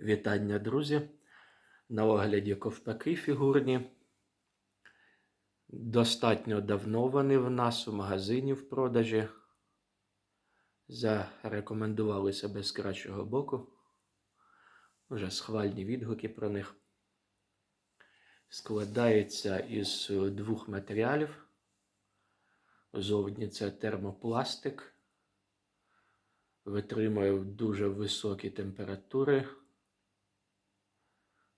Вітання, друзі! На огляді ковпаки фігурні. Достатньо давно вони в нас у магазині в продажі. Зарекомендували себе з кращого боку. Вже схвальні відгуки про них. Складається із двох матеріалів. Зовні це термопластик. Витримує дуже високі температури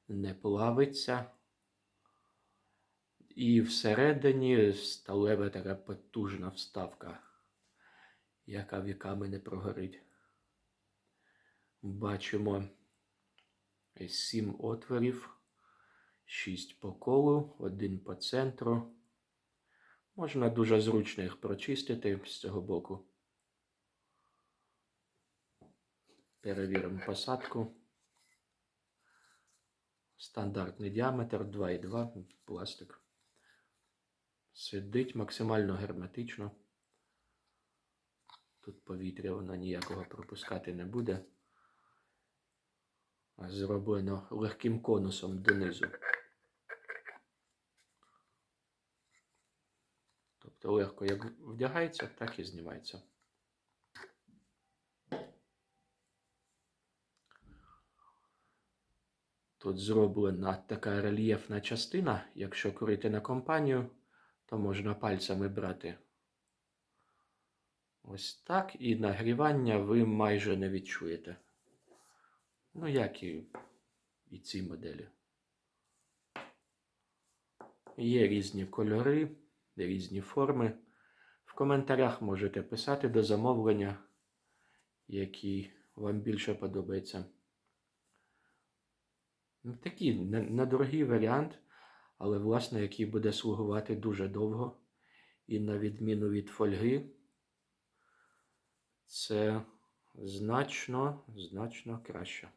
не плавиться. І всередині сталева така потужна вставка, яка віками не прогорить. Бачимо сім отворів, шість по колу, один по центру. Можна дуже зручно їх прочистити з цього боку. Перевіримо посадку. Стандартний діаметр 2,2 пластик. Сидить максимально герметично. Тут повітря вона ніякого пропускати не буде. Зроблено легким конусом донизу. Тобто легко як вдягається, так і знімається. Тут зроблена така рельєфна частина. Якщо курити на компанію, то можна пальцями брати. Ось так. І нагрівання ви майже не відчуєте. Ну, як і, і ці моделі. Є різні кольори, різні форми. В коментарях можете писати до замовлення, який вам більше подобається. Ну, Такий не- недорогий варіант, але, власне, який буде слугувати дуже довго. І на відміну від фольги, це значно, значно краще.